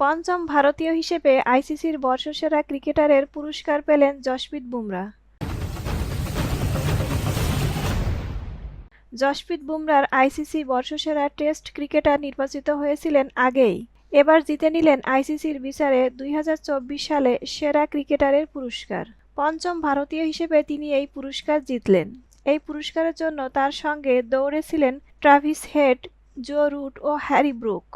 পঞ্চম ভারতীয় হিসেবে আইসিসির বর্ষসেরা ক্রিকেটারের পুরস্কার পেলেন জসপ্রীত বুমরা। জসপ্রীত বুমরার আইসিসি বর্ষসেরা টেস্ট ক্রিকেটার নির্বাচিত হয়েছিলেন আগেই। এবার জিতে নিলেন আইসিসির বিচারে দুই হাজার চব্বিশ সালে সেরা ক্রিকেটারের পুরস্কার। পঞ্চম ভারতীয় হিসেবে তিনি এই পুরস্কার জিতলেন। এই পুরস্কারের জন্য তার সঙ্গে দৌড়েছিলেন ট্রাভিস হেড জো রুট ও হ্যারি ব্রুক।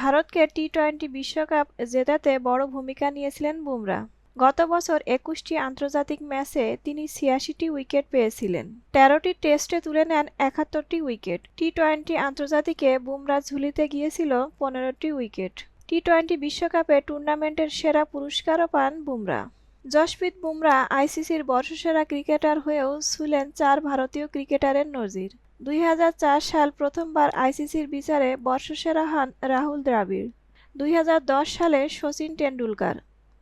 ভারতকে টি টোয়েন্টি বিশ্বকাপ জেতাতে বড় ভূমিকা নিয়েছিলেন বুমরা। গত বছর একুশটি আন্তর্জাতিক ম্যাচে তিনি ছিয়াশিটি উইকেট পেয়েছিলেন। তেরোটি টেস্টে তুলে নেন একাত্তরটি উইকেট। টি টোয়েন্টি আন্তর্জাতিকে বুমরা ঝুলিতে গিয়েছিল পনেরোটি উইকেট। টি টোয়েন্টি বিশ্বকাপে টুর্নামেন্টের সেরা পুরস্কারও পান বুমরা। জসপ্রীত বুমরা আইসিসির বর্ষসেরা ক্রিকেটার হয়েও ছুলেন চার ভারতীয় ক্রিকেটারের নজির। দুই হাজার চার সাল প্রথমবার আইসিসির বিচারে বর্ষসেরা হন রাহুল দ্রাবিড়। দুই হাজার দশ সালে শচীন টেন্ডুলকার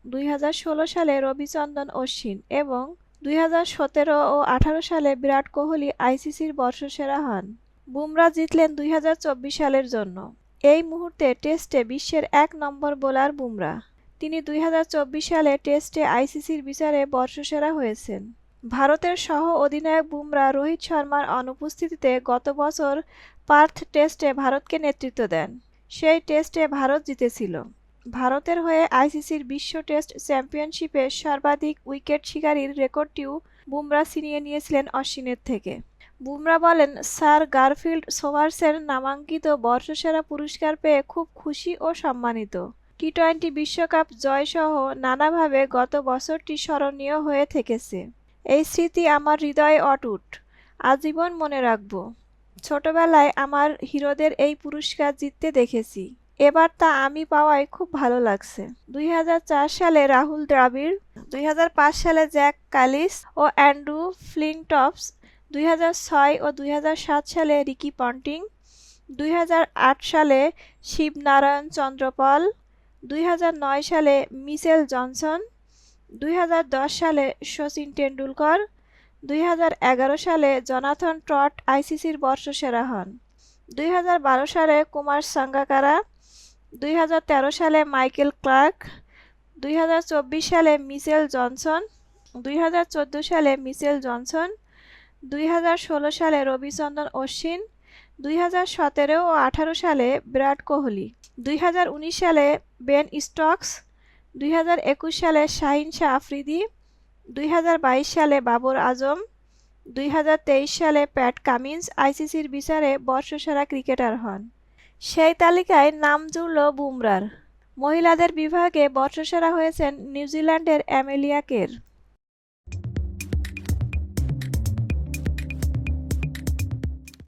দুই হাজার ষোলো সালে রবিচন্দন অশ্বিন এবং দুই হাজার সতেরো ও আঠারো সালে বিরাট কোহলি আইসিসির বর্ষসেরা হন। বুমরা জিতলেন দুই হাজার চব্বিশ সালের জন্য। এই মুহূর্তে টেস্টে বিশ্বের এক নম্বর বোলার বুমরা। তিনি দুই হাজার চব্বিশ সালে টেস্টে আইসিসির বিচারে বর্ষসেরা হয়েছেন। ভারতের সহ অধিনায়ক বুমরা, রোহিত শর্মার অনুপস্থিতিতে গত বছর পার্থ টেস্টে ভারতকে নেতৃত্ব দেন। সেই টেস্টে ভারত জিতেছিল। ভারতের হয়ে আইসিসির বিশ্ব টেস্ট চ্যাম্পিয়নশিপে সর্বাধিক উইকেট শিকারীর রেকর্ডটিও বুমরা ছিনিয়ে নিয়েছিলেন অশ্বিনের থেকে। বুমরা বলেন, স্যার গারফিল্ড সোভার্সের নামাঙ্কিত বর্ষসেরা পুরস্কার পেয়ে খুব খুশি ও সম্মানিত। টি টোয়েন্টি বিশ্বকাপ জয়সহ নানাভাবে গত বছরটি স্মরণীয় হয়ে থেকেছে। এই স্মৃতি আমার হৃদয়ে অটুট। আজীবন মনে রাখব। ছোটবেলায় আমার হিরোদের এই পুরস্কার জিততে দেখেছি। এবার তা আমি পাওয়ায় খুব ভালো লাগছে। দুই হাজার চার সালে রাহুল দ্রাবিড়, দুই হাজার পাঁচ সালে জ্যাক কালিস ও অ্যান্ড্রু ফ্লিনটপস দুই ও দুই হাজার সাত সালে রিকি পন্টিং, দুই হাজার আট সালে শিবনারায়ণ চন্দ্রপাল, দুই সালে মিচেল জনসন দুই হাজার দশ সালে শচীন টেন্ডুলকর দুই হাজার এগারো সালে জনাথন ট্রট আইসিসির বর্ষসেরা হন, দুই হাজার বারো সালে কুমার সাঙ্গাকারা, দুই হাজার তেরো সালে মাইকেল ক্লার্ক, দুই হাজার চব্বিশ সালে মিচেল জনসন, দুই হাজার চোদ্দ সালে মিচেল জনসন, দুই হাজার ষোলো সালে রবিচন্দ্রন অশ্বিন, দুই হাজার সতেরো ও আঠারো সালে বিরাট কোহলি, দুই হাজার উনিশ সালে বেন স্টকস দুই হাজার একুশ সালে শাহিন শাহ আফ্রিদি, দুই হাজার বাইশ সালে বাবর আজম, দুই হাজার তেইশ সালে প্যাট কামিন্স আইসিসির বিচারে বর্ষসেরা ক্রিকেটার হন। সেই তালিকায় নাম জুড়ল বুমরার। মহিলাদের বিভাগে বর্ষসেরা হয়েছেন নিউজিল্যান্ডের অ্যামেলিয়া কের।